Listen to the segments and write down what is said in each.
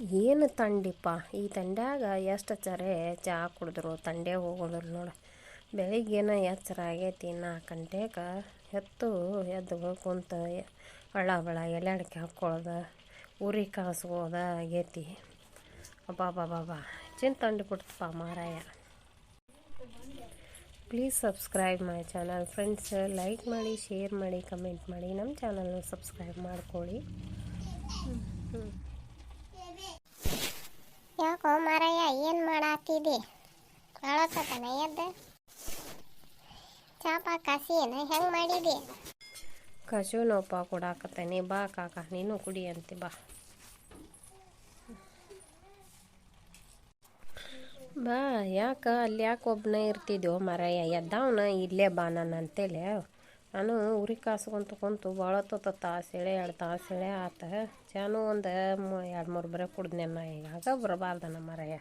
ಏನು ತಂಡಿಪ್ಪ? ಈ ತಂಡ್ಯಾಗ ಎಷ್ಟು ಚರೆ ಚಹಾ ಕುಡಿದ್ರು, ತಂಡೆ ಹೋಗೋದ್ರು ನೋಡು. ಬೆಳಿಗ್ಗೆನ ಎಚ್ಚರ ಆಗೈತಿ ನಾಲ್ಕು ಗಂಟೆಗೆ ಎತ್ತು, ಎದ್ದು ಕುಂತು, ಹಳ್ಳ ಬಳ ಎಲೆ ಅಡಿಕೆ ಹಾಕ್ಕೊಳ್ಳೋದು ಉರಿ ಕಾಸ್ಕೋದ ಆಗೈತಿ. ಅಬ್ಬಾಬಾಬಾಬಾ ಚಿನ್ ತಂಡಿ ಬಿಡ್ತಪ್ಪ ಮಾರಾಯ. Please subscribe my channel friends like ಮಾಡಿ ಶೇರ್ ಮಾಡಿ ಕಮೆಂಟ್ ಮಾಡಿ. ನಮ್ಮ ಚಾನಲ್ನ ಸಬ್ಸ್ಕ್ರೈಬ್ ಮಾಡ್ಕೊಳ್ಳಿ. ಯಾಕೋ ಮಾರಯ್ಯ, ಏನು ಮಾಡಾತಿದಿ? ಕಳಸತನ ಎದ್ದ? ಚಾಪ ಕಾಸಿ, ಏನು ಹೆಂಗ್ ಮಾಡಿದಿ? ಕಸು ನೋಪ ಕೊಡಾಕತ್ತೇನೆ. ಬಾ ಕಾಕ, ನೀನು ಕುಡಿ ಅಂತಿ, ಬಾ. ಬಾ, ಯಾಕ ಅಲ್ಲಿ ಯಾಕೆ ಒಬ್ಬನೇ ಇರ್ತಿದ್ಯೋ ಮರಯ್ಯ, ಎದ್ದವನ ಇಲ್ಲೇ ಬಾ ನಾನು ಅಂತೇಳಿ. ನಾನು ಉರಿ ಕಾಸ್ಕೊಂತ ಕುಂತು ಭಾಳ ಹೊತ್ತು ಎಳೆ ಎರಡು ತಾಸೆಳೆ ಆತ. ಚಾನು ಒಂದು ಎರಡು ಮೂರು ಬರೋ ಕುಡ್ದೆ ನಾ ಈಗ. ಬರಬಾರ್ದ ನಮ್ಮ ಮರೆಯ.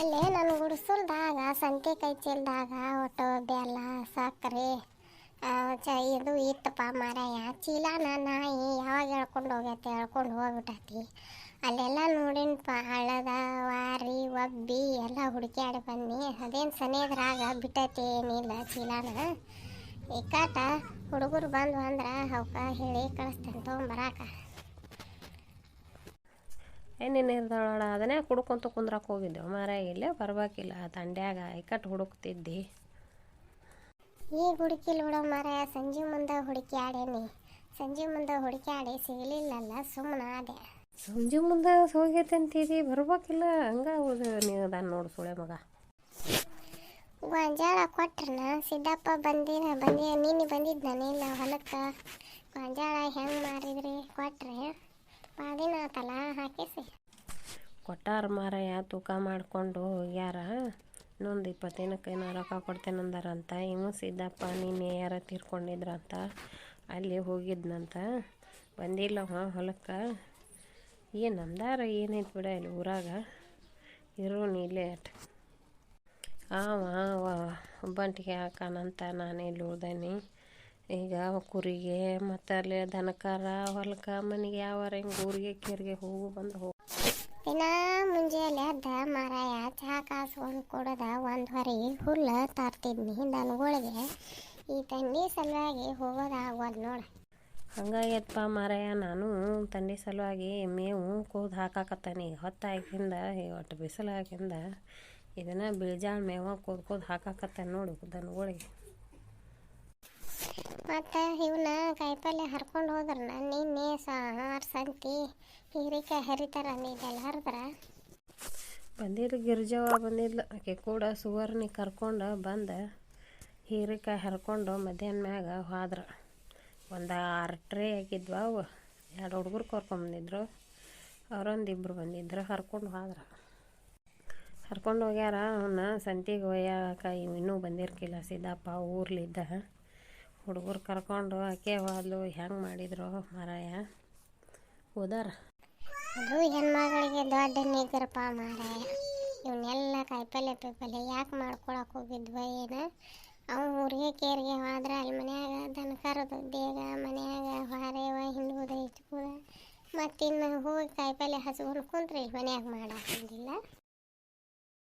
ಅಲ್ಲೇ ನನ್ನ ಗುಡಿಸಲ್ದಾಗ, ಸಂತೆ ಕೈ ಚೀಲ್ದಾಗ ಒಟ್ಟು ಬೆಲ್ಲ ಸಕ್ಕರೆ ಚ, ಇದು ಇತ್ತಪ್ಪ ಮಾರಾಯ. ಚೀಲನ ನಾಯಿ ಯಾವಾಗ ಹೇಳ್ಕೊಂಡು ಹೋಗೈತೆ ಹೇಳ್ಕೊಂಡು ಹೋಗ್ಬಿಟ್ಟತಿ ಅಲ್ಲೆಲ್ಲ ನೋಡಿನಪ್ಪ ಹಳ್ಳದ ವಾರಿ ಒಬ್ಬಿ ಎಲ್ಲ ಹುಡುಕ್ಯಾಡಿ ಬನ್ನಿ. ಅದೇನು ಸನೇದ್ರಾಗ ಬಿಟ್ಟೈತಿ ಏನಿಲ್ಲ ಚೀಲಾನ. ಏಕಾಟ ಹುಡುಗರು ಬಂದು ಅಂದ್ರೆ ಅವಕ್ಕ ಹೇಳಿ ಕಳಿಸ್ತೇನೆ ತೊಗೊಂಬರಾಕ ಏನೇನು ಇರ್ದಾಳ ಅದನ್ನೇ ಕುಡ್ಕೊಂತ ಕುಂದ್ರಕ್ಕೆ ಹೋಗಿದ್ದೆವು. ಮಾರ ಇಲ್ಲೇ ಬರ್ಬೇಕಿಲ್ಲ ದಂಡ್ಯಾಗ ಇಕ್ಕಟ್ಟು ಹುಡುಕ್ತಿದ್ದಿ. ಈಗ ಹುಡುಕಿಲ್ ಬಿಡೋ ಮಾರಾಯ ಸಂಜೆ ಮುಂದೆ ಹುಡುಕಿ ಆಡೇನಿ. ಸಂಜೆ ಮುಂದೆ ಹುಡುಕಿ ಆಡಿ ಸಿಗಲಿಲ್ಲಲ್ಲ ಸುಮ್ಮನೆ ಆದೆ. ಸಂಜೆ ಮುಂದೆ ಹೋಗೈತೆ ಅಂತೀರಿ ಬರ್ಬೇಕಿಲ್ಲ ಹಂಗ ಹೌದು ನೀವು ಅದನ್ನು ನೋಡು ಸುಳೆ ಮಗ. ಗೊಂಜಾಳ ಕೊಟ್ರನ, ಸಿದ್ದಪ್ಪ ಬಂದಿನ, ಬಂದಿ, ನೀನು ಬಂದಿದ್ದ ಇಲ್ಲ ಹೊಲಕ್ಕೆ. ಗೊಂಜಾಳ ಹೆಂಗೆ ಮಾರಿದ್ರಿ? ಕೊಟ್ರೆ ಭಾಳ ಆತಲ್ಲ ಹಾಕಿಸಿ. ಕೊಟ್ಟಾರ ಮಾರಯ್ಯ, ತೂಕ ಮಾಡಿಕೊಂಡು ಹೋಗ್ಯಾರ. ಇನ್ನೊಂದು ಇಪ್ಪತ್ತು ದಿನಕ್ಕೆ ಏನೋ ರೊಕ್ಕ ಕೊಡ್ತೇನೆ ಅಂದಾರಂತ. ಇವು ಸಿದ್ದಪ್ಪ ನೀನು ಯಾರ ತೀರ್ಕೊಂಡಿದ್ರಂತ, ಅಲ್ಲಿ ಹೋಗಿದ್ನಂತ. ಬಂದಿಲ್ಲ ಹಾಂ, ಹೊಲಕ್ಕೆ. ಏನು ನಮ್ದಾರ ಏನೈತೆ ಬಿಡ ಇಲ್ಲಿ ಊರಾಗ. ಇರು ಇಲ್ಲೇ ಅಟ್ ಅವ ಒಬ್ಬಂಟಿಗೆ ಹಾಕಾನಂತ ನಾನು ಇಲ್ಲಿ ಉಳ್ದೇನಿ. ಈಗ ಕುರಿಗೆ ಮತ್ತು ಅಲ್ಲಿ ದನಕಾರ ಹೊಲಕ್ಕೆ ಮನೆಗೆ ಯಾವಾರ ಹಿಂಗೆ ಊರಿಗೆ ಕೇರಿಗೆ ಹೋಗು ಬಂದು ಹೋಗ. ದಿನ ಮುಂಜಾನೆ ಎದ್ದ ಮಾರಾಯ ಚಹಾ ಕಾಸ್ಕೊಂಡು ಕೊಡದ ಒಂದು ಹೊರಿ ಹುಲ್ಲು ತರ್ತಿದ್ನಿ ದನಗಳಿಗೆ. ಈ ತಂಡಿ ಸಲುವಾಗಿ ಹೋಗೋದಾಗೋದು ನೋಡಿ. ಹಂಗಾಗ್ಯದಪ್ಪ ಮಾರಾಯ ನಾನು ತಂಡಿ ಸಲುವಾಗಿ ಮೇವು ಕೂದು ಹಾಕಾಕತ್ತಾನೆ. ಈಗ ಹೊತ್ತಾಗಿಂದ ಒಟ್ಟು ಬಿಸಿಲಾಗಿಂದ ಇದನ್ನು ಬಿಳಿಜಾಳ ಮೇವ ಕೂದ್ ಕೂದ್ ಹಾಕಾಕತ್ತ ನೋಡು ದನಗಳಿಗೆ ಮತ್ತು ಇವನ್ನ ಕಾಯಿಪಲ್ಲೆ ಹರ್ಕೊಂಡು ಹೋದ್ರ ನಿನ್ನೆ ಸಾರು ಸಂತಿ ಹೀರಿಕಾಯಿ ಹರಿತಾರ ನೀವೆಲ್ಲ ಹರಿದ್ರ? ಬಂದಿದ್ರು ಗಿರ್ಜವ ಬಂದಿದ್ಲು ಆಕೆ ಕೂಡ ಸುವರ್ಣಿ ಕರ್ಕೊಂಡು ಬಂದು ಹೀರೆಕಾಯಿ ಹರ್ಕೊಂಡು ಮಧ್ಯಾಹ್ನ ಮ್ಯಾಗ ಹಾದ್ರ. ಒಂದು ಆರು ಟ್ರೇ ಆಗಿದ್ವು ಅವು. ಎರಡು ಹುಡುಗರು ಕರ್ಕೊಂಬಂದಿದ್ರು ಅವರೊಂದು ಇಬ್ಬರು ಬಂದಿದ್ರು ಹರ್ಕೊಂಡು ಹೋದ್ರ. ಹರ್ಕೊಂಡು ಹೋಗ್ಯಾರ ಅವನ್ನ ಸಂತಿಗೆ ಒಯ್ಯಾಕ ಇವು ಇನ್ನೂ ಬಂದಿರ್ಕಿಲ್ಲ, ಸಿದ್ದಪ್ಪ ಊರ್ಲಿದ್ದ. ಹುಡುಗರು ಕರ್ಕೊಂಡು ಆಕೆ ಹೋದ್ಲು, ಹೆಂಗೆ ಮಾಡಿದ್ರು ಮಾರಾಯ? ಹೋದಾರ ಅದು ಹೆಣ್ಮಗಳಿಗೆ ದೊಡ್ಡ ನಿಗ್ರಪ್ಪ ಮಾರಾಯ. ಇವನ್ನೆಲ್ಲ ಕಾಯಿಪಲ್ಯ ಪೈಪಲ್ಯ ಯಾಕೆ ಮಾಡ್ಕೊಳಕ್ಕೆ ಹೋಗಿದ್ವ ಏನು? ಅವು ಊರಿಗೆ ಕೇರಿಗೆ ಹೋದ್ರೆ ಅಲ್ಲಿ ಮನ್ಯಾಗ ದನ ಕರೆದು ಬೇಗ ಮನ್ಯಾಗ ಹೊರೆವ, ಹಿಂಡುವುದ ಇಟ್ಕುದ ಮತ್ತಿನ್ನು ಹೋಗಿ ಕಾಯಿಪಲ್ಯ ಹಸು ಕುಂತ್ರೆ ಇಲ್ಲಿ ಮನ್ಯಾಗ